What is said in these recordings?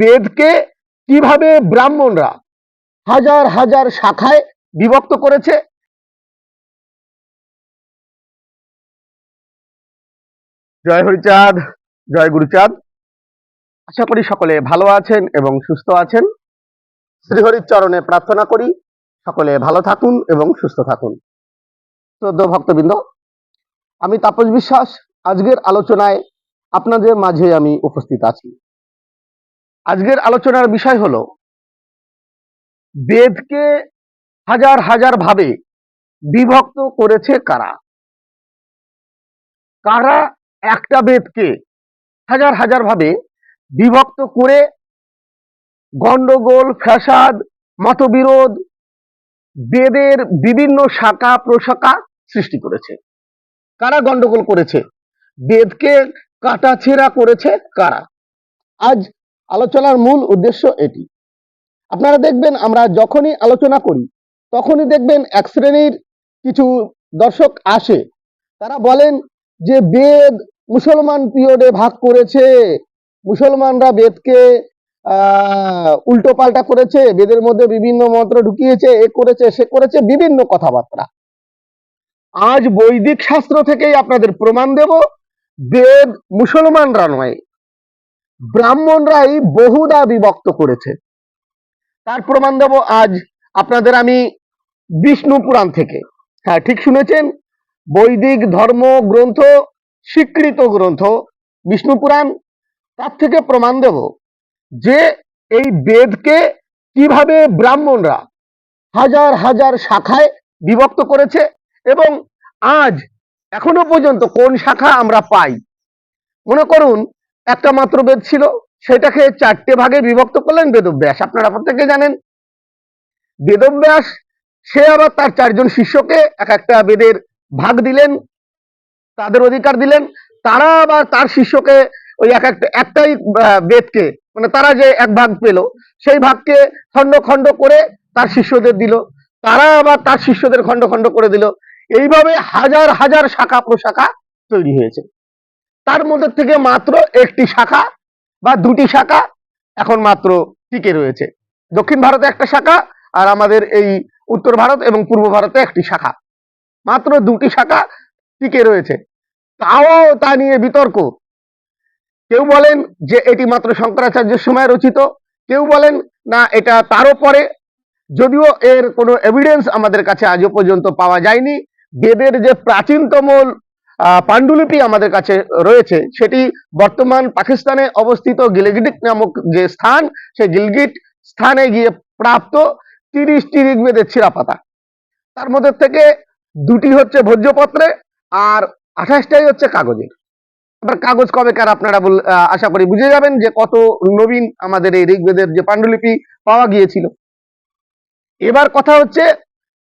বেদকে কীভাবে ব্রাহ্মণরা হাজার হাজার শাখায় বিভক্ত করেছে? জয় হরিচাঁদ, জয় গুরুচাঁদ। আশা করি সকলে ভালো আছেন এবং সুস্থ আছেন। শ্রীহরির চরণে প্রার্থনা করি সকলে ভালো থাকুন এবং সুস্থ থাকুন। শ্রদ্ধ ভক্তবৃন্দ, আমি তাপস বিশ্বাস। আজকের আলোচনায় আপনাদের মাঝে আমি উপস্থিত আছি। আজকের আলোচনার বিষয় হলো, বেদকে হাজার হাজার ভাবে বিভক্ত করেছে কারা? কারা একটা বেদকে হাজার হাজার ভাবে বিভক্ত করে গন্ডগোল ফ্যাসাদ, মতবিরোধ, বেদের বিভিন্ন শাখা প্রশাখা সৃষ্টি করেছে? কারা গন্ডগোল করেছে? বেদকে কাটাছেড়া করেছে কারা? আজ আলোচনার মূল উদ্দেশ্য এটি। আপনারা দেখবেন, আমরা যখনই আলোচনা করি, তখনই দেখবেন এক শ্রেণির কিছু দর্শক আসে। তারা বলেন যে, বেদ মুসলমান পিরিয়ডে ভাগ করেছে। মুসলমানরা বেদকে উল্টো পাল্টা করেছে। বেদের মধ্যে বিভিন্ন মন্ত্র ঢুকিয়েছে, এ করেছে, সে করেছে, বিভিন্ন কথাবার্তা। আজ বৈদিক শাস্ত্র থেকেই আপনাদের প্রমাণ দেব, বেদ মুসলমানরা নয়। ব্রাহ্মণরাই বহুদা বিভক্ত করেছে। তার প্রমাণ দেব আজ আপনাদের আমি বিষ্ণু পুরাণ থেকে। হ্যাঁ ঠিক শুনেছেন? বৈদিক ধর্ম গ্রন্থ, স্বীকৃত গ্রন্থ, বিষ্ণু পুরাণ, তার থেকে প্রমাণ দেব যে এই বেদকে কীভাবে ব্রাহ্মণরা হাজার হাজার শাখায় বিভক্ত করেছে এবং আজ এখনও পর্যন্ত কোন শাখা আমরা পাই? মনে করুন একটা মাত্র বেদ ছিল, সেটাকে চারটে ভাগে বিভক্ত করলেন বেদব্যাস। আপনারা প্রত্যেকে জানেন, বেদব্যাস, সে আবার তার চারজন শিষ্যকে এক একটা বেদের ভাগ দিলেন, তাদের অধিকার দিলেন, তারা আবার তার শিষ্যকে ওই এক একটা, একটাই বেদকে মানে তারা যে এক ভাগ পেল, সেই ভাগকে খণ্ড খণ্ড করে তার শিষ্যদের দিল, তারা আবার তার শিষ্যদের খণ্ড খণ্ড করে দিল। এইভাবে হাজার হাজার শাখা প্রশাখা তৈরি হয়েছে। তার মধ্যে থেকে মাত্র একটি শাখা বা দুটি শাখা এখন মাত্র টিকে রয়েছে। দক্ষিণ ভারতে একটা শাখা আর আমাদের এই উত্তর ভারত এবং পূর্ব ভারতে একটি শাখা। মাত্র দুটি শাখা টিকে রয়েছে। তাও তা নিয়ে বিতর্ক। কেউ বলেন যে এটি মাত্র শঙ্করাচার্যের সময় রচিত। কেউ বলেন, না, এটা তারও পরে। যদিও এর কোনো এভিডেন্স আমাদের কাছে আজও পর্যন্ত পাওয়া যায়নি। বেদের যে প্রাচীনতম পাণ্ডুলিপি আমাদের কাছে রয়েছে। সেটি বর্তমান পাকিস্তানে অবস্থিত গিলগিট নামক যে স্থান, সেই গিলগিট স্থানে গিয়ে প্রাপ্ত তিরিশটি ঋগ্বেদের ছিঁড়াপাতা। তার মধ্যে থেকে দুটি হচ্ছে ভোজ্যপত্রে আর আঠাশটাই হচ্ছে কাগজের এবার কাগজ কবেকার আপনারা বল- আশা করি বুঝে যাবেন যে কত নবীন আমাদের এই ঋগ্বেদের যে পাণ্ডুলিপি পাওয়া গিয়েছিল। এবার কথা হচ্ছে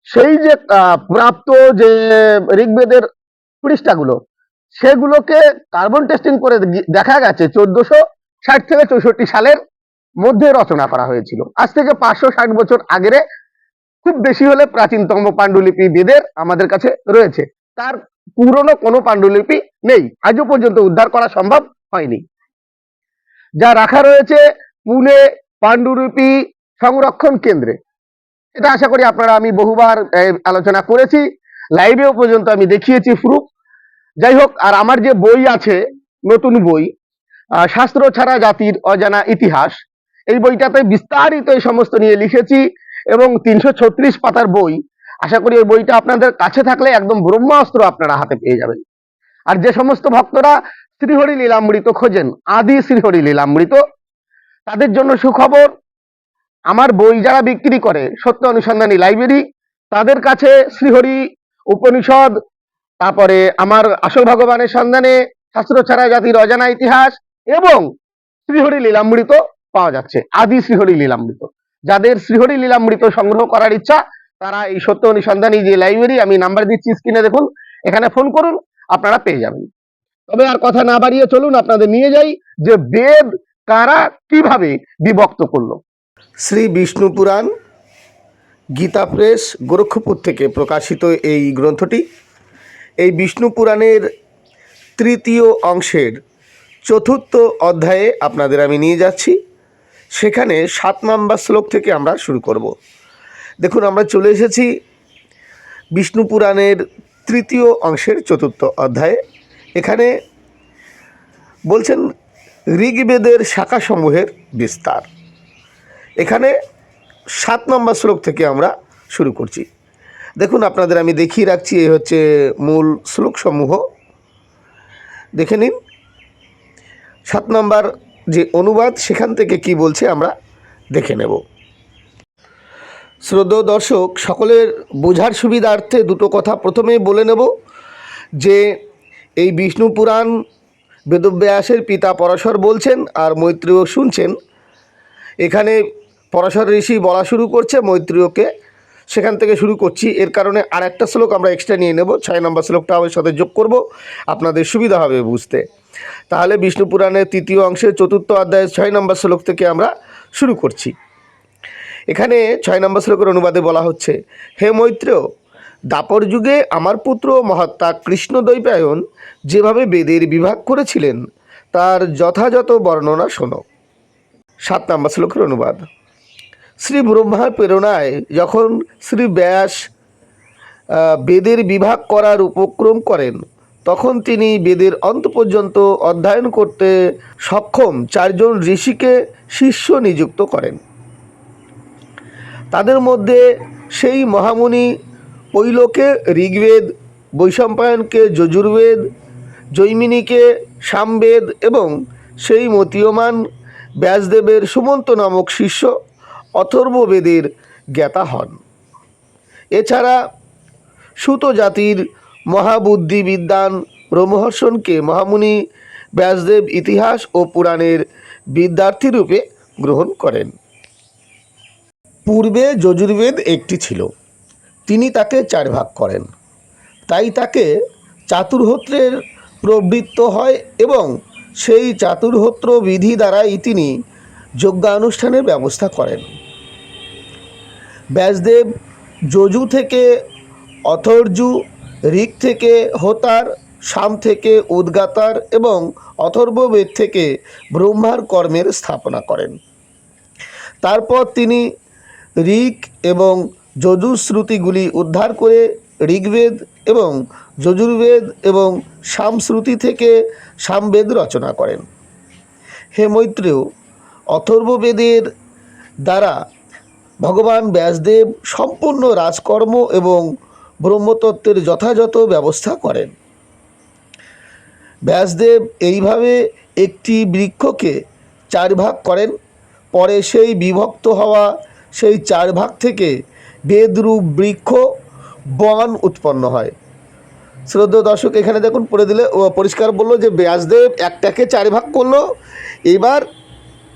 সেই যে প্রাপ্ত যে ঋগ্বেদের পৃষ্ঠাগুলো। সেগুলোকে কার্বন টেস্টিং করে দেখা গেছে চোদ্দশো ষাট থেকে চৌষট্টি সালের মধ্যে রচনা করা হয়েছিল। আজ থেকে পাঁচশো ষাট বছর আগের খুব বেশি হলে প্রাচীনতম পাণ্ডুলিপি বেদের আমাদের কাছে রয়েছে। তার পুরনো কোনো পাণ্ডুলিপি নেই। আজও পর্যন্ত উদ্ধার করা সম্ভব হয়নি। যা রাখা রয়েছে পুনে পাণ্ডুলিপি সংরক্ষণ কেন্দ্রে। এটা আশা করি আপনারা আমি বহুবার আলোচনা করেছি। লাইভেও পর্যন্ত আমি দেখিয়েছি প্রুফ যাই হোক, আর আমার যে বই আছে, নতুন বই শাস্ত্র ছাড়া জাতির অজানা ইতিহাস, এই বইটাতে বিস্তারিত এই সমস্ত নিয়ে লিখেছি এবং তিনশো ছত্রিশ পাতার বই। আশা করি ওই বইটা আপনাদের কাছে থাকলে একদম ব্রহ্মাস্ত্র আপনারা হাতে পেয়ে যাবেন। আর যে সমস্ত ভক্তরা শ্রীহরি লীলামৃত খোঁজেন, আদি শ্রীহরি লীলামৃত, তাদের জন্য সুখবর, আমার বই যারা বিক্রি করে, সত্য অনুসন্ধানী লাইব্রেরি, তাদের কাছে শ্রীহরি উপনিষদ, তারপরে আমার আসল ভগবানের সন্ধানে শাস্ত্র ছাড়া জাতির অজানা ইতিহাস এবং শ্রীহরি লীলামৃত পাওয়া যাচ্ছে, আদি শ্রীহরি লীলামৃত। যাদের শ্রীহরি লীলামৃত সংগ্রহ করার ইচ্ছা, তারা এই সত্য অনুসন্ধানী যে লাইব্রেরি আমি নাম্বার দিচ্ছি স্ক্রিনে দেখুন, এখানে ফোন করুন, আপনারা পেয়ে যাবেন। তবে আর কথা না বাড়িয়ে চলুন, আপনাদের নিয়ে যাই যে বেদ কারা কীভাবে বিভক্ত করল। শ্রী বিষ্ণু পুরাণ গীতা প্রেস, গোরক্ষপুর থেকে প্রকাশিত এই গ্রন্থটি। এই বিষ্ণু পুরাণের তৃতীয় অংশের চতুর্থ অধ্যায়ে আপনাদের আমি নিয়ে যাচ্ছি। সেখানে সাত নাম্বার শ্লোক থেকে আমরা শুরু করব। দেখুন, আমরা চলে এসেছি বিষ্ণু পুরাণের তৃতীয় অংশের চতুর্থ অধ্যায়ে। এখানে বলছেন ঋগ্বেদের শাখাসমূহের বিস্তার। এখানে সাত নম্বর শ্লোক থেকে আমরা শুরু করছি। দেখুন, আপনাদের আমি দেখিয়ে রাখছি এই হচ্ছে মূল শ্লোকসমূহ। দেখে নিন। সাত নম্বর যে অনুবাদ, সেখান থেকে কি বলছে আমরা দেখে নেব। শ্রদ্ধ দর্শক, সকলের বোঝার সুবিধার্থে দুটো কথা প্রথমেই বলে নেব, যে এই বিষ্ণু পুরাণ বেদব্যাসের পিতা পরাশর বলছেন আর মৈত্রেয় শুনছেন। এখানে পরাশর ঋষি বলা শুরু করছে মৈত্রেয়কে। সেখান থেকে শুরু করছি। এর কারণে আর একটা শ্লোক আমরা এক্সট্রা নিয়ে নেব। ছয় নম্বর শ্লোকটা আমার সাথে যোগ করব। আপনাদের সুবিধা হবে বুঝতে। তাহলে বিষ্ণু পুরাণের তৃতীয় অংশের চতুর্থ অধ্যায়ে ছয় নম্বর শ্লোক থেকে আমরা শুরু করছি। এখানে ছয় নম্বর শ্লোকের অনুবাদে বলা হচ্ছে, হে মৈত্রেয়, দাপর যুগে আমার পুত্র মহাত্মা কৃষ্ণ দৈপায়ন যেভাবে বেদের বিভাগ করেছিলেন, তার যথাযথ বর্ণনা শোনো। সাত নম্বর শ্লোকের অনুবাদ। শ্রী ব্রহ্মার প্রেরণায় যখন শ্রী ব্যাস বেদের বিভাগ করার উপক্রম করেন, তখন তিনি বেদের অন্ত পর্যন্ত অধ্যয়ন করতে সক্ষম চারজন ঋষিকে শিষ্য নিযুক্ত করেন। তাদের মধ্যে সেই মহামুনি পৈলকে ঋগ্বেদ, বৈশম্পায়নকে যজুর্বেদ, জৈমিনীকে সামবেদ এবং সেই মতীয়মান ব্যাসদেবের সুমন্ত নামক শিষ্য অথর্ববেদের জ্ঞাতা হন। এছাড়া সুত জাতির মহাবুদ্ধি বিদ্বান রোমহর্ষণকে মহামুনি ব্যাসদেব ইতিহাস ও পুরাণের বিদ্যার্থী রূপে গ্রহণ করেন। পূর্বে যজুর্বেদ একটি ছিল। তিনি তাকে চার ভাগ করেন। তাই তাকে চাতুর্হত্রের প্রবৃত্ত হয় এবং সেই চাতুর্হত্র বিধি দ্বারাই তিনি যজ্ঞানুষ্ঠানের ব্যবস্থা করেন। ব্যাসদেব যজু থেকে অথর্জু ঋক থেকে হোতার সাম থেকে উদ্গাতার এবং অথর্ববেদ থেকে ব্রহ্মার কর্মের স্থাপনা করেন। তারপর তিনি ঋক এবং যজুশ্রুতিগুলি উদ্ধার করে ঋগ্বেদ এবং যজুর্বেদ এবং সামশ্রুতি থেকে সামবেদ রচনা করেন। হে মৈত্রেয় অথর্ববেদের দ্বারা ভগবান ব্যাসদেব সম্পূর্ণ রাজকর্ম এবং ব্রহ্মতত্ত্বের যথাযথ ব্যবস্থা করেন। ব্যাসদেব এইভাবে একটি বৃক্ষকে চার ভাগ করেন, পরে সেই বিভক্ত হওয়া সেই চার ভাগ থেকে বেদরূপ বৃক্ষ, বন উৎপন্ন হয়। শ্রদ্ধেয় দর্শক, এখানে দেখুন, পড়ে দিলে পরিষ্কার বলল যে ব্যাসদেব একটাকে চার ভাগ করল। এবার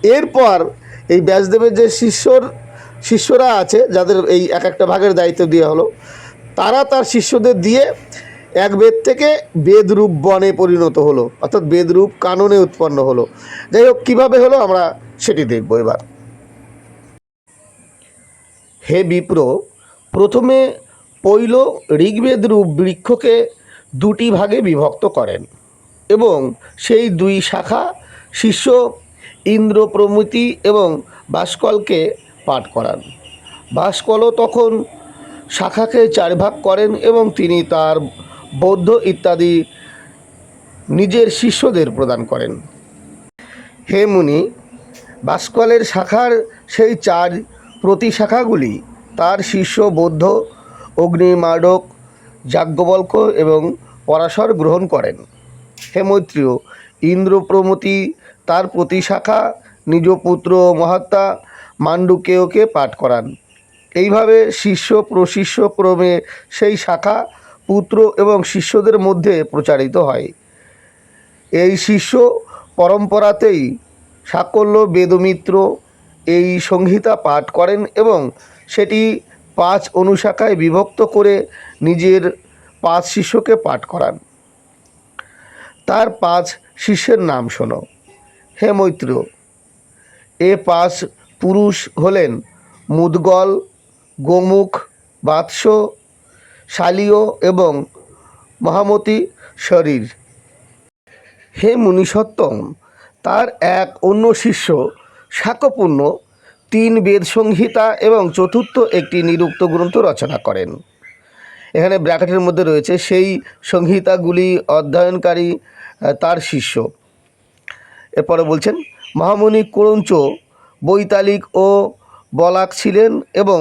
এরপর এই ব্যাসদেবের যে শিষ্যর, শিষ্যরা আছে, যাদের এই এক একটা ভাগের দায়িত্ব দেওয়া হলো, তারা তার শিষ্যদের দিয়ে এক বেদ থেকে বেদরূপ বনে পরিণত হলো, অর্থাৎ বেদরূপ কাননে উৎপন্ন হলো। যাই হোক, কীভাবে হলো আমরা সেটি দেখব এবার। হে বিপ্র, প্রথমে পৈল ঋগ্বেদ রূপ বৃক্ষকে দুটি ভাগে বিভক্ত করেন এবং সেই দুই শাখা শিষ্য ইন্দ্র প্রমৃতি এবং ভাস্কলকে পাঠ করান। ভাস্কলও তখন শাখাকে চার ভাগ করেন এবং তিনি তার বৌদ্ধ ইত্যাদি নিজের শিষ্যদের প্রদান করেন। হে মুনি ভাস্কলের শাখার সেই চার প্রতি শাখাগুলি তার শিষ্য বৌদ্ধ অগ্নিমাডক যাজ্ঞবল্ক এবং পরাশর গ্রহণ করেন। হে মৈত্রীয় ইন্দ্র প্রমতি তার প্রতি শাখা, নিজ পুত্র মহাত্মা মান্ডুকেয়কে পাঠ করান। এইভাবে শিষ্য প্রশিষ্য ক্রমে সেই শাখা, পুত্র এবং শিষ্যদের মধ্যে প্রচারিত হয়। এই শিষ্য পরম্পরাতেই সাকল্য, বেদমিত্র এই সংহিতা পাঠ করেন এবং সেটি পাঁচ অনুশাখায় বিভক্ত করে নিজের পাঁচ শিষ্যকে পাঠ করান। তার পাঁচ শিষ্যের নাম শোনো। হে মৈত্র, এ পাঁচ পুরুষ হলেন মুদগল, গোমুখ বাৎস শালীয় এবং মহামতি শরীর। হে মুনিসত্তম তার এক অন্য শিষ্য, শাকপূর্ণ, তিন বেদ সংহিতা এবং চতুর্থ একটি নিরুক্ত গ্রন্থ রচনা করেন। এখানে ব্র্যাকেটের মধ্যে রয়েছে সেই সংহিতাগুলি অধ্যয়নকারী তার শিষ্য। এরপরে বলছেন মহামণি করঞ্চ বৈতালিক ও বলাক ছিলেন এবং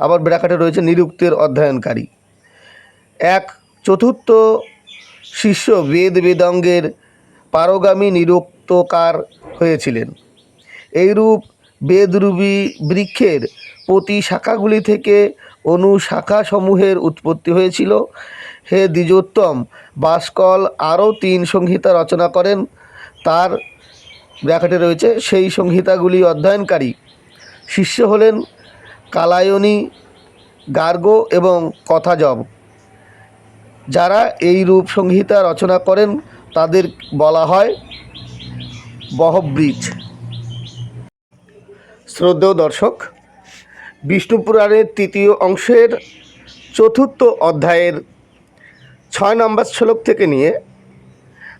আবার ব্র্যাকেটে রয়েছে, নিরুক্তের অধ্যয়নকারী। এক চতুর্থ শিষ্য বেদ বেদাঙ্গের পারগামী নিরুক্তকার হয়েছিলেন। এইরূপ বেদরূপী বৃক্ষের প্রতি শাখাগুলি থেকে অনুশাখাসমূহের উৎপত্তি হয়েছিল। হে দ্বিজোত্তম, বাসকল আরও তিন সংহিতা রচনা করেন। তার ব্র্যাকেটে রয়েছে, সেই সংহিতাগুলি অধ্যয়নকারী। শিষ্য হলেন কালায়নী, গার্গ এবং কথাজব। যারা এই রূপ সংহিতা রচনা করেন, তাদের বলা হয় বহব্রিজ। শ্রদ্ধেয় দর্শক বিষ্ণু পুরাণের তৃতীয় অংশের চতুর্থ অধ্যায়ের ছয় নম্বর শ্লোক থেকে নিয়ে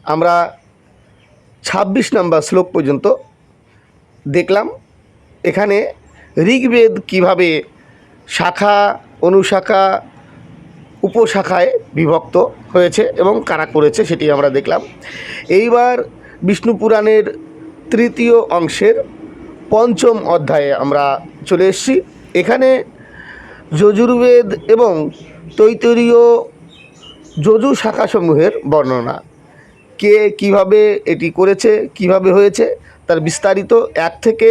আমরা ছাব্বিশ নম্বর শ্লোক পর্যন্ত দেখলাম। এখানে ঋগ্বেদ কীভাবে শাখা, অনুশাখা, উপশাখায় বিভক্ত হয়েছে এবং কারা করেছে সেটি আমরা দেখলাম। এইবার বিষ্ণু পুরাণের তৃতীয় অংশের পঞ্চম অধ্যায়ে আমরা চলে এসেছি। এখানে যজুর্বেদ এবং তৈতরীয় যজু শাখাসমূহের বর্ণনা। কে কীভাবে এটি করেছে, কীভাবে হয়েছে, তার বিস্তারিত এক থেকে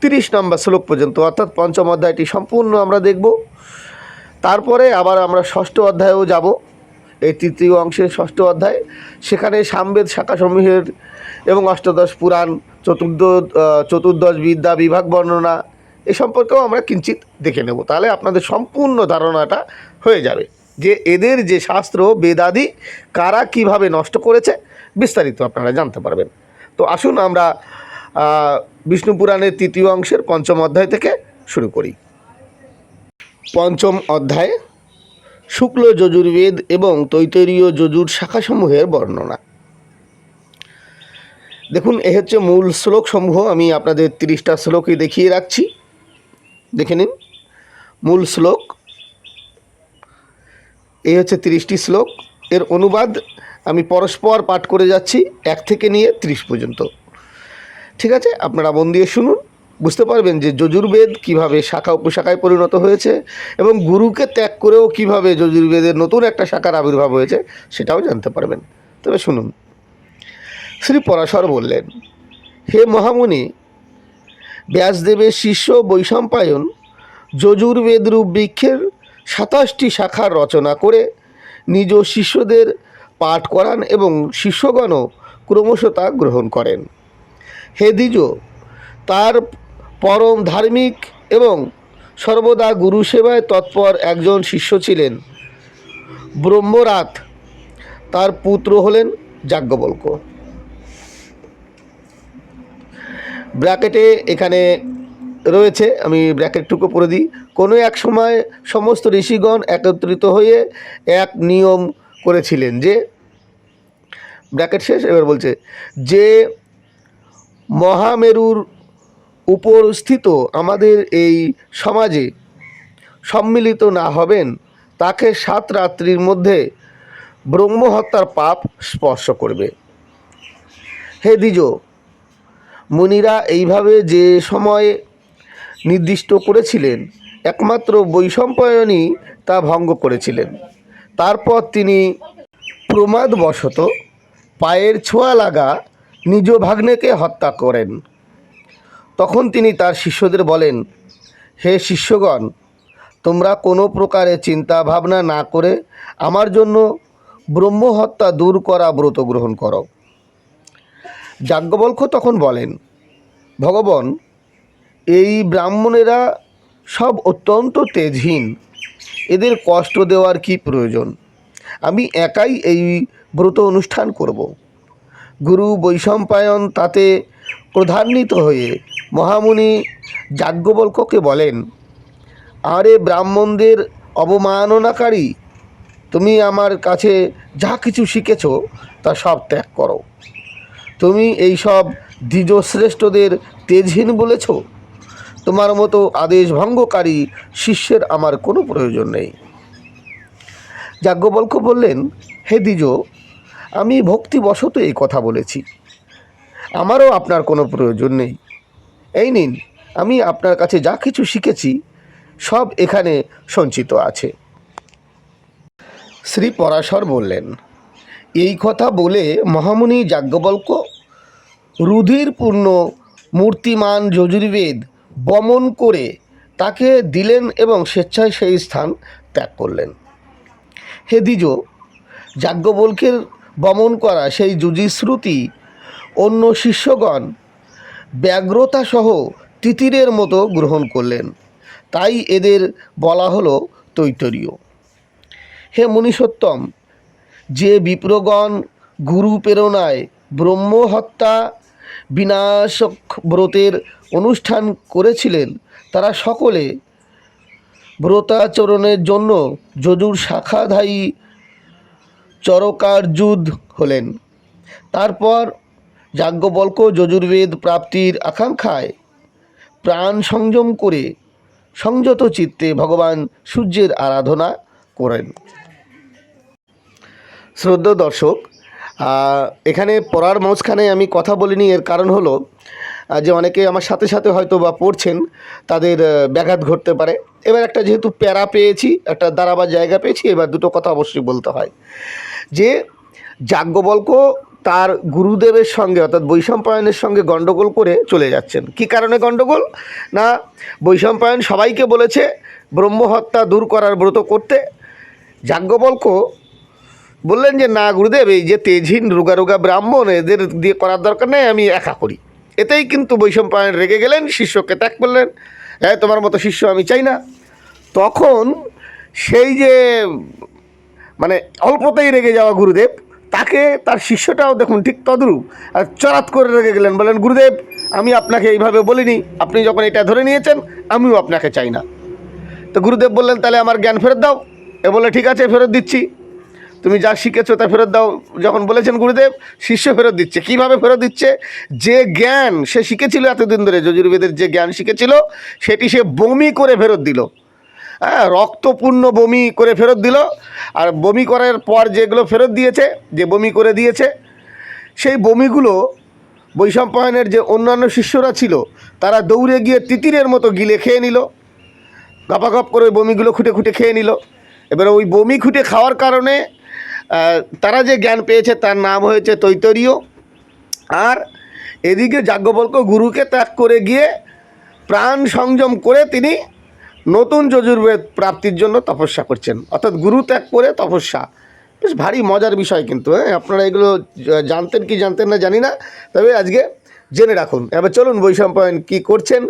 তিরিশ নম্বর শ্লোক পর্যন্ত, অর্থাৎ পঞ্চম অধ্যায়টি সম্পূর্ণ আমরা দেখব। তারপরে আবার আমরা ষষ্ঠ অধ্যায়েও যাব, এই তৃতীয় অংশের ষষ্ঠ অধ্যায়। সেখানে সামবেদ শাখাসমূহের এবং অষ্টাদশ পুরাণ, চতুর্দ চতুর্দশ বিদ্যা, বিভাগ বর্ণনা, এ সম্পর্কেও আমরা কিঞ্চিত দেখে নেব। তাহলে আপনাদের সম্পূর্ণ ধারণাটা হয়ে যাবে। যে এদের যে শাস্ত্র বেদাদি কারা কীভাবে নষ্ট করেছে, বিস্তারিত আপনারা জানতে পারবেন। তো আসুন আমরা বিষ্ণু পুরাণের তৃতীয় অংশের পঞ্চম অধ্যায় থেকে শুরু করি। পঞ্চম অধ্যায়, শুক্ল যজুর্বেদ এবং তৈতরীয় যজুর শাখাসমূহের বর্ণনা। দেখুন, এ হচ্ছে মূল শ্লোকসমূহ, আমি আপনাদের তিরিশটা শ্লোকই দেখিয়ে রাখছি। দেখে নিন, মূল শ্লোক এই হচ্ছে তিরিশটি শ্লোক। এর অনুবাদ আমি পরস্পর পাঠ করে যাচ্ছি, এক থেকে নিয়ে ত্রিশ পর্যন্ত। ঠিক আছে? আপনারা মন দিয়ে শুনুন। বুঝতে পারবেন যে যজুর্বেদ কীভাবে শাখা উপশাখায় পরিণত হয়েছে এবং গুরুকে ত্যাগ করেও কীভাবে যজুর্বেদের নতুন একটা শাখার আবির্ভাব হয়েছে সেটাও জানতে পারবেন। তবে শুনুন। শ্রী পরাশর বললেন, হে মহামুনি, ব্যাসদেবের শিষ্য বৈশম্পায়ন যজুর্বেদরূপ বৃক্ষের সাতাশটি শাখার রচনা করে নিজ শিষ্যদের পাঠ করান এবং শিষ্যগণও ক্রমশ তা গ্রহণ করেন। হে তার পরম ধার্মিক এবং সর্বদা গুরু সেবায় তৎপর একজন শিষ্য ছিলেন। ব্রহ্মরাত তার পুত্র হলেন যাজ্ঞবল্ক। ব্র্যাকেটে এখানে রয়েছে, আমি ব্র্যাকেটটুকু পড়ে দিই। কোনো এক সময় সমস্ত ঋষিগণ একত্রিত হয়ে এক নিয়ম করেছিলেন যে ব্র্যাকেট শেষ, এবার বলছে, যে মহামেরুর উপর স্থিত আমাদের এই সমাজে সম্মিলিত না হবেন, তাকে সাত রাত্রির মধ্যে ব্রহ্মহত্যার পাপ স্পর্শ করবে। হে দ্বিজ, মুনিরা এইভাবে যে সময় নির্দিষ্ট করেছিলেন। একমাত্র বৈষম্পায়নই তা ভঙ্গ করেছিলেন। তারপর তিনি প্রমাদবশত পায়ের ছোঁয়া লাগা নিজ ভাগ্নেকে হত্যা করেন। তখন তিনি তার শিষ্যদের বলেন, হে শিষ্যগণ, তোমরা কোনো প্রকারে চিন্তা ভাবনা না করে আমার জন্য ব্রহ্মহত্যা দূর করা ব্রত গ্রহণ করো। যাজ্ঞবল্ক তখন বলেন, ভগবান এই ব্রাহ্মণেরা সব অত্যন্ত তেজহীন। এদের কষ্ট দেওয়ার কি প্রয়োজন? আমি একাই এই ব্রত অনুষ্ঠান করব। গুরু বৈশম্পায়ন তাতে প্রধান্বিত হয়ে মহামুনি যাজ্ঞবল্ককে বলেন, আরে ব্রাহ্মণদের অবমাননাকারী, তুমি আমার কাছে যা কিছু শিখেছ তা সব ত্যাগ করো। তুমি এই সব দ্বিজশ্রেষ্ঠদের তেজহীন বলেছ? তোমার মতো আদেশ ভঙ্গকারী শিষ্যের আমার কোনো প্রয়োজন নেই। যাজ্ঞবল্ক বললেন, হে দ্বিজ, আমি ভক্তিবশত এই কথা বলেছি। আমারও আপনার কোনো প্রয়োজন নেই। এই নিন, আমি আপনার কাছে যা কিছু শিখেছি, সব এখানে সঞ্চিত আছে। শ্রী পরাশর বললেন, এই কথা বলে মহামুনি যাজ্ঞবল্ক রুধিরপূর্ণ মূর্তিমান যজুর্বেদ বমন করে তাকে দিলেন এবং স্বেচ্ছায় সেই স্থান ত্যাগ করলেন। হে দ্বিজ, যাজ্ঞবল্কের বমন করা সেই যুজিশ্রুতি অন্য শিষ্যগণ ব্যগ্রতাসহ তিতিরের মতো গ্রহণ করলেন। তাই এদের বলা হলো তৈতরীয়। হে মুনিসত্তম যে বিপ্রগণ গুরু প্রেরণায় ব্রহ্ম হত্যা বিনাশক ব্রতের অনুষ্ঠান করেছিলেন, তারা সকলে ব্রতাচরণের জন্য যজুর শাখাধায়ী চরকার্যুদ হলেন। তারপর যাজ্ঞবল্ক যজুর্বেদ প্রাপ্তির আকাঙ্ক্ষায় প্রাণ সংযম করে সংযত চিত্তে ভগবান সূর্যের আরাধনা করেন। শ্রদ্ধ দর্শক এখানে পড়ার মাঝখানে আমি কথা বলিনি, এর কারণ হলো যে অনেকে আমার সাথে সাথে হয়তো বা পড়ছেন, তাদের ব্যাঘাত ঘটতে পারে। এবার একটা যেহেতু প্যারা পেয়েছি, একটা দাঁড়াবার জায়গা পেয়েছি, এবার দুটো কথা অবশ্যই বলতে হয়। যে যাজ্ঞবল্ক তার গুরুদেবের সঙ্গে, অর্থাৎ বৈশম্পায়নের সঙ্গে গণ্ডগোল করে চলে যাচ্ছেন। কি কারণে গণ্ডগোল? না, বৈশম্পায়ন সবাইকে বলেছে, ব্রহ্মহত্যা দূর করার ব্রত করতে। যাজ্ঞবল্ক বললেন যে, না গুরুদেব, এই যে তেজহীন, রোগা রোগা ব্রাহ্মণ, এদের দিয়ে করার দরকার নেই, আমি একা করি। এতেই কিন্তু বৈষম্পায়ন রেগে গেলেন, শিষ্যকে ত্যাগ করলেন। হ্যাঁ তোমার মতো শিষ্য আমি চাই না। তখন সেই যে মানে অল্পতেই রেগে যাওয়া গুরুদেব, তাকে, তার শিষ্যটাও দেখুন ঠিক তদ্রূপ, আর চরাত করে রেগে গেলেন বলেন গুরুদেব, আমি আপনাকে এইভাবে বলিনি, আপনি যখন এটা ধরে নিয়েছেন, আমিও আপনাকে চাই না। তো গুরুদেব বললেন, তাহলে আমার জ্ঞান ফেরত দাও। এ বলে ঠিক আছে, ফেরত দিচ্ছি। তুমি যা শিখেছো তা ফেরত দাও। যখন বলেছেন গুরুদেব, শিষ্য ফেরত দিচ্ছে। কীভাবে ফেরত দিচ্ছে? যে জ্ঞান সে শিখেছিল এতদিন ধরে, যজুর্বেদের যে জ্ঞান শিখেছিল, সেটি সে বমি করে ফেরত দিল। হ্যাঁ রক্তপূর্ণ বমি করে ফেরত দিল। আর বমি করার পর যেগুলো ফেরত দিয়েছে, যে বমি করে দিয়েছে, সেই বমিগুলো বৈশম্পায়নের যে অন্যান্য শিষ্যরা ছিল, তারা দৌড়ে গিয়ে তিতিরের মতো গিলে খেয়ে নিল। গপাগপ করে ওই বমিগুলো খুঁটে খুঁটে খেয়ে নিল। এবার ওই বমি খুঁটে খাওয়ার কারণে তারা যে জ্ঞান পেয়েছে তার নাম হয়েছে তৈতরীয়। আর এদিকে যাজ্ঞবল্ক গুরুকে ত্যাগ করে গিয়ে প্রাণ সংযম করে তিনি নতুন যজুর্বেদ প্রাপ্তির জন্য তপস্যা করছেন। অর্থাৎ গুরু ত্যাগ করে তপস্যা। বেশ ভারী মজার বিষয় কিন্তু হ্যাঁ? আপনারা এগুলো জানতেন কি জানতেন না জানি না। তবে আজকে জেনে রাখুন। এবার চলুন বৈষম্পায়ন কী করছেন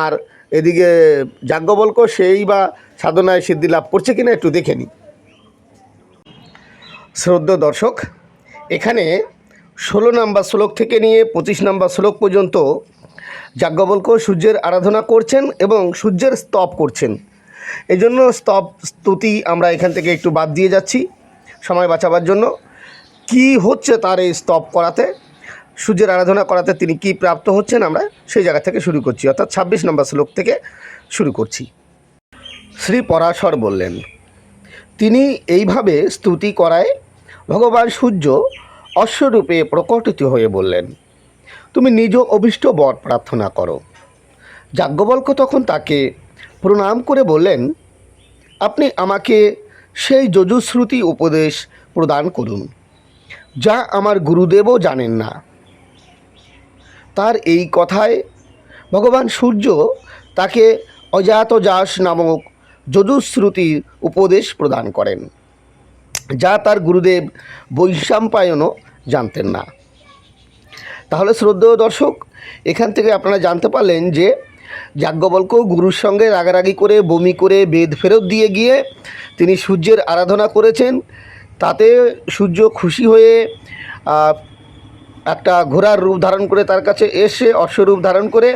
আর এদিকে যাজ্ঞবল্ক সেই বা সাধনায় সিদ্ধি লাভ করছে কিনা একটু দেখে নিই। শ্রদ্ধ দর্শক, এখানে ষোলো নাম্বার শ্লোক থেকে নিয়ে পঁচিশ নাম্বার শ্লোক পর্যন্ত যাজ্ঞবল্ক সূর্যের আরাধনা করছেন এবং সূর্যের স্তব করছেন। এই জন্য স্তব স্তুতি আমরা এখান থেকে একটু বাদ দিয়ে যাচ্ছি সময় বাঁচাবার জন্য। কি হচ্ছে তার এই স্তব করাতে? সূর্যের আরাধনা করাতে তিনি কি প্রাপ্ত হচ্ছেন আমরা সেই জায়গা থেকে শুরু করছি, অর্থাৎ ছাব্বিশ নম্বর শ্লোক থেকে শুরু করছি। শ্রী পরাশর বললেন, তিনি এইভাবে স্তুতি করায় ভগবান সূর্য অশ্বরূপে প্রকটিত হয়ে বললেন, তুমি নিজ অভীষ্ট বর প্রার্থনা করো। যাজ্ঞবল্ক তখন তাকে প্রণাম করে বললেন, আপনি আমাকে সেই যজুশ্রুতি উপদেশ প্রদান করুন, যা আমার গুরুদেবও জানেন না। তার এই কথায় ভগবান সূর্য তাকে অজাতজাস নামক যজুশ্রুতির উপদেশ প্রদান করেন। যা তার গুরুদেব বৈশাম্পায়নও জানতেন না। তাহলে শ্রদ্ধেয় দর্শক, এখান থেকে আপনারা জানতে পারলেন যে যাজ্ঞবল্ক গুরুর সঙ্গে রাগারাগি করে, বমি করে, বেদ ফেরত দিয়ে গিয়ে তিনি সূর্যের আরাধনা করেছেন। তাতে সূর্য খুশি হয়ে একটা ঘোড়ার রূপ ধারণ করে তার কাছে এসে অশ্বরূপ ধারণ করে,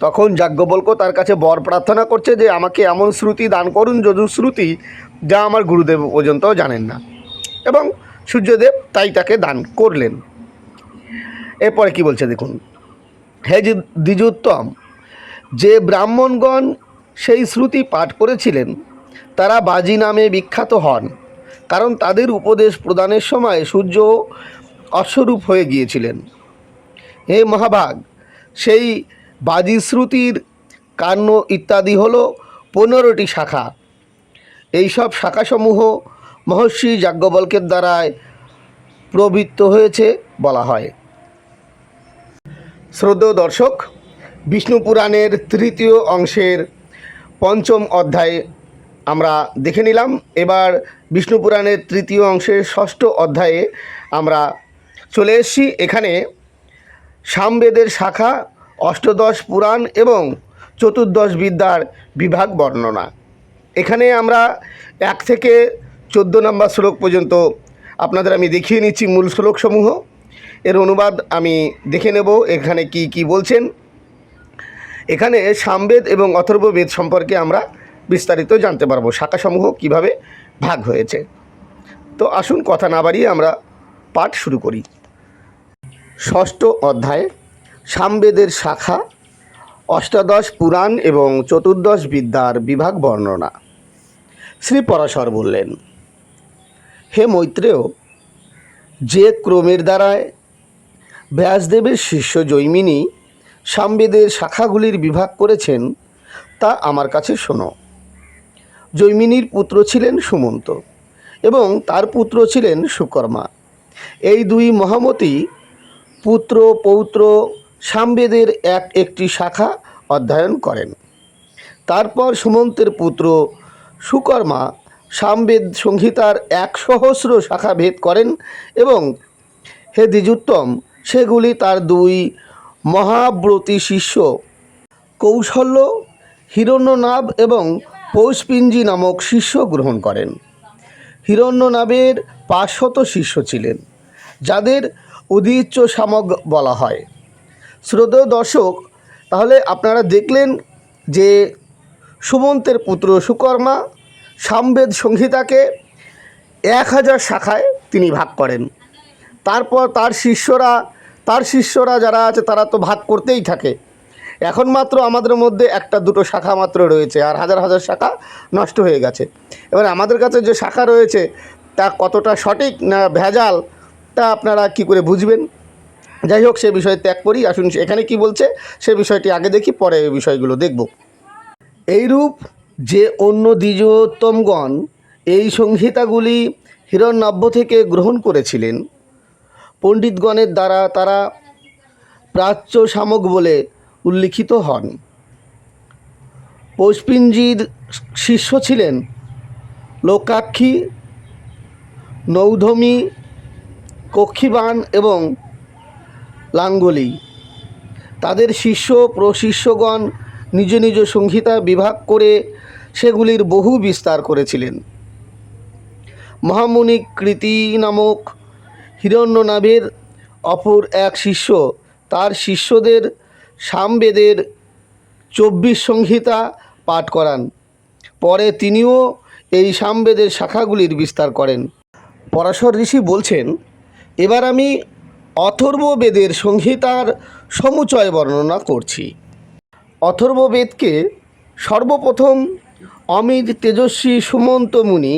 তখন যাজ্ঞবল্ক তার কাছে বর প্রার্থনা করছে যে, আমাকে এমন শ্রুতি দান করুন যজুশ্রুতি যা আমার গুরুদেব পর্যন্ত জানেন না। এবং সূর্যদেব তাই তাকে দান করলেন। এরপরে কি বলছে দেখুন, হে দ্বিজোত্তম, যে ব্রাহ্মণগণ সেই শ্রুতি পাঠ করেছিলেন, তারা বাজি নামে বিখ্যাত হন, কারণ তাদের উপদেশ প্রদানের সময় সূর্য অশ্বরূপ হয়ে গিয়েছিলেন। হে মহাভাগ, সেই বাজি শ্রুতির কান্ন ইত্যাদি হল পনেরোটি শাখা। এইসব শাখাসমূহ মহর্ষি যাজ্ঞবল্কের দ্বারায় প্রবৃত্ত হয়েছে বলা হয়। শ্রদ্ধেয় দর্শক, বিষ্ণু পুরাণের তৃতীয় অংশের পঞ্চম অধ্যায় আমরা দেখে নিলাম। এবার বিষ্ণু পুরাণের তৃতীয় অংশের ষষ্ঠ অধ্যায়ে আমরা চলে এসেছি। এখানে সামবেদের শাখা, অষ্টদশ পুরাণ এবং চতুর্দশ বিদ্যার বিভাগ বর্ণনা। এখানে আমরা এক থেকে চোদ্দ নম্বর শ্লোক পর্যন্ত আপনাদের আমি দেখিয়ে নিচ্ছি মূল শ্লোকসমূহ। এর অনুবাদ আমি দেখে নেব এখানে কি কি বলছেন। এখানে সামবেদ এবং অথর্ববেদ সম্পর্কে আমরা বিস্তারিত জানতে পারব, শাখাসমূহ কীভাবে ভাগ হয়েছে। তো আসুন কথা না বাড়িয়ে আমরা পাঠ শুরু করি। ষষ্ঠ অধ্যায়, সামবেদের শাখা, অষ্টাদশ পুরাণ এবং চতুর্দশ বিদ্যার বিভাগ বর্ণনা। শ্রী পরাশর বললেন, হে মৈত্রেয়, যে ক্রমের দ্বারায় ব্যাসদেবের শিষ্য জৈমিনী সামবেদের শাখাগুলির বিভাগ করেছেন, তা আমার কাছে শোনো। জৈমিনীর পুত্র ছিলেন সুমন্ত এবং তার পুত্র ছিলেন সুকর্মা। এই দুই মহামতি পুত্র, পৌত্র সামবেদের এক একটি শাখা অধ্যয়ন করেন। তারপর সুমন্তের পুত্র সুকর্মা সামবেদ সংহিতার এক সহস্র শাখা ভেদ করেন এবং হে দ্বিজোত্তম, সেগুলি তার দুই মহাব্রতী শিষ্য কৌশল্য, হিরণ্যনাভ এবং পৌষপিঞ্জি নামক শিষ্য গ্রহণ করেন। হিরণ্যনাভের পাঁচশত শিষ্য ছিলেন, যাদের উদিচ্য সামগ বলা হয়। শ্রদ্ধেয় দর্শক তাহলে আপনারা দেখলেন যে সুমন্তের পুত্র সুকর্মা সামবেদ সংহিতাকে এক হাজার শাখায় তিনি ভাগ করেন। তারপর তার শিষ্যরা তার শিষ্যরা যারা আছে তারা তো ভাগ করতেই থাকে। এখন মাত্র আমাদের মধ্যে একটা দুটো শাখা মাত্র রয়েছে আর হাজার হাজার শাখা নষ্ট হয়ে গেছে। এবার আমাদের কাছে যে শাখা রয়েছে, তা কতটা সঠিক না ভেজাল, তা আপনারা কি করে বুঝবেন? যাই হোক, সে বিষয়ে ত্যাগ করি। আসুন, এখানে কি বলছে, সে বিষয়টি আগে দেখি, পরে এই বিষয়গুলো দেখব। এইরূপ যে অন্য দ্বিজোত্তমগণ এই সংহিতাগুলি হিরণ্যাভ্য থেকে গ্রহণ করেছিলেন। পণ্ডিতগণের দ্বারা তারা প্রাচ্য শামক বলে উল্লিখিত হন। পৌষ্পিঞ্জির শিষ্য ছিলেন লোকাক্ষী, নৌধমী, কক্ষিবান এবং লাঙ্গলি। তাদের শিষ্য প্রশিষ্যগণ নিজ নিজ সংহিতা বিভাগ করে সেগুলির বহু বিস্তার করেছিলেন। মহামুনি কৃতি নামক হিরণ্যনাভের অপর এক শিষ্য, তার শিষ্যদের সামবেদের চব্বিশ সংহিতা পাঠ করান। পরে তিনিও এই সামবেদের শাখাগুলির বিস্তার করেন। পরাশর ঋষি বলছেন, এবার আমি অথর্ববেদের সংহিতার সমুচয় বর্ণনা করছি। অথর্ববেদকে সর্বপ্রথম অমিত তেজস্বী সুমন্ত মুনি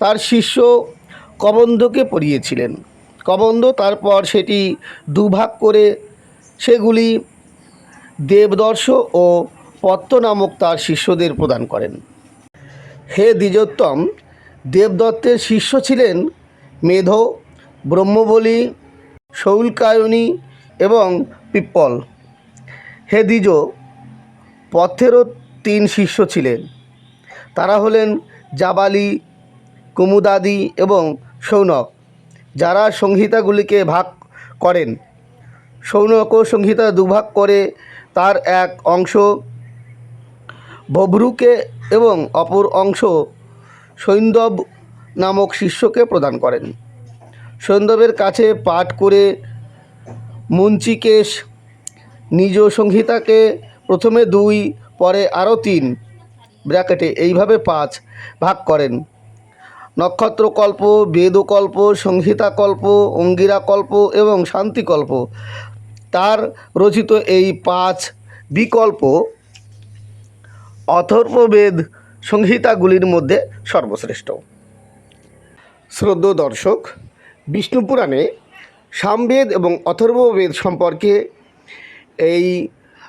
তার শিষ্য কবন্ধকে পড়িয়েছিলেন। কবন্ধ তারপর সেটি দুভাগ করে সেগুলি দেবদর্শ ও পত্ত নামক তার শিষ্যদের প্রদান করেন। হে দ্বিজোত্তম, দেবদত্তের শিষ্য ছিলেন মেধ, ব্রহ্মবলী, শৌলকায়নী এবং পিপ্পল। হে দ্বিজ পথেরও তিন শিষ্য ছিলেন। তারা হলেন জাবালি, কুমুদাদি এবং সৌনক, যারা সংহিতাগুলিকে ভাগ করেন। সৌনকও সংহিতা দুভাগ করে তার এক অংশ বভ্রুকে এবং অপর অংশ সৈন্দব নামক শিষ্যকে প্রদান করেন। সৈন্দবের কাছে পাঠ করে মুঞ্চিকেশ নিজ সংহিতাকে প্রথমে দুই, পরে আরও তিন। ব্র্যাকেটে এইভাবে পাঁচ ভাগ করেন। নক্ষত্রকল্প, বেদকল্প, সংহিতাকল্প, অঙ্গিরাকল্প এবং শান্তিকল্প। তার রচিত এই পাঁচ বিকল্প অথর্ববেদ সংহিতাগুলির মধ্যে সর্বশ্রেষ্ঠ। শ্রদ্ধ দর্শক বিষ্ণু পুরাণে সামবেদ এবং অথর্ববেদ সম্পর্কে এই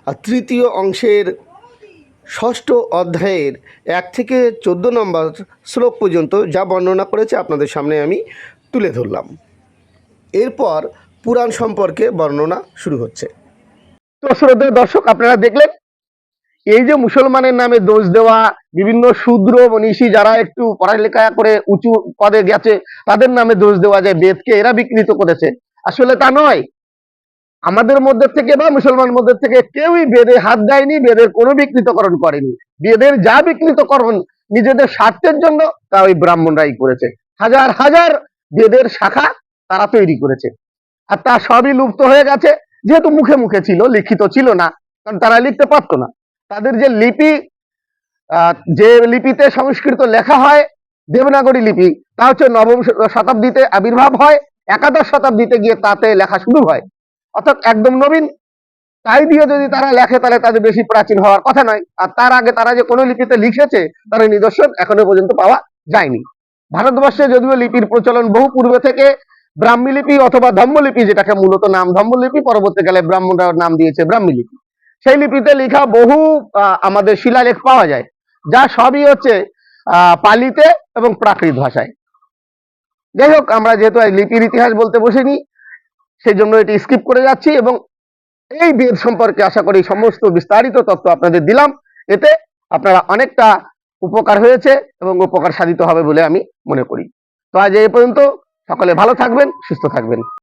তৃতীয় অংশের ষষ্ঠ অধ্যায়ের এক থেকে চোদ্দ নম্বর শ্লোক পর্যন্ত যা বর্ণনা করেছে আপনাদের সামনে আমি তুলে ধরলাম। এরপর পুরাণ সম্পর্কে বর্ণনা শুরু হচ্ছে। তো দর্শক, আপনারা দেখলেন, এই যে মুসলমানের নামে দোষ দেওয়া, বিভিন্ন শূদ্র মনীষী যারা একটু পড়ালেখা করে উঁচু পদে গেছে, তাদের নামে দোষ দেওয়া যায়, বেদকে এরা বিকৃত করেছে। আসলে তা নয়। আমাদের মধ্যে থেকে বা মুসলমান মধ্যে থেকে কেউই বেদে হাত দেয়নি, বেদের কোনো বিকৃতকরণ করেনি। বেদের যা বিকৃতকরণ নিজেদের স্বার্থের জন্য, তা ওই ব্রাহ্মণরাই করেছে। হাজার হাজার বেদের শাখা তারা তৈরি করেছে। আর তা সবই লুপ্ত হয়ে গেছে, যেহেতু মুখে মুখে ছিল, লিখিত ছিল না, কারণ তারা লিখতে পারতো না। তাদের যে লিপি যে লিপিতে সংস্কৃত লেখা হয়, দেবনাগরী লিপি, তা হচ্ছে নবম শতাব্দীতে আবির্ভাব হয়, একাদশ শতাব্দীতে গিয়ে তাতে লেখা শুরু হয়। অর্থাৎ একদম নবীন। তাই দিয়ে যদি তারা লেখে, তাহলে তাদের বেশি প্রাচীন হওয়ার কথা নয়। আর তার আগে তারা যে কোনো লিপিতে লিখেছে, তার নিদর্শন এখনও পর্যন্ত পাওয়া যায়নি। ভারতবর্ষে যদিও লিপির প্রচলন বহু পূর্বে থেকে ব্রাহ্মী লিপি অথবা ধম্মলিপি, যেটাকে মূলত নাম ধম্মলিপি, পরবর্তীকালে ব্রাহ্মণরা নাম দিয়েছে ব্রাহ্মী লিপি সেই লিপিতে লেখা বহু আমাদের শিলালেখ পাওয়া যায়, যা সবই হচ্ছে পালিতে এবং প্রাকৃত ভাষায়। যাই হোক, আমরা যেহেতু লিপির ইতিহাস বলতে বসিনি সেই জন্য এটি স্কিপ করে যাচ্ছি এবং এই বেদ সম্পর্কে আশা করি সমস্ত বিস্তারিত তত্ত্ব আপনাদের দিলাম। এতে আপনারা অনেকটা উপকার হয়েছে এবং উপকার সাধিত হবে বলে আমি মনে করি। তো আজ এই পর্যন্ত সকলে ভালো থাকবেন, সুস্থ থাকবেন।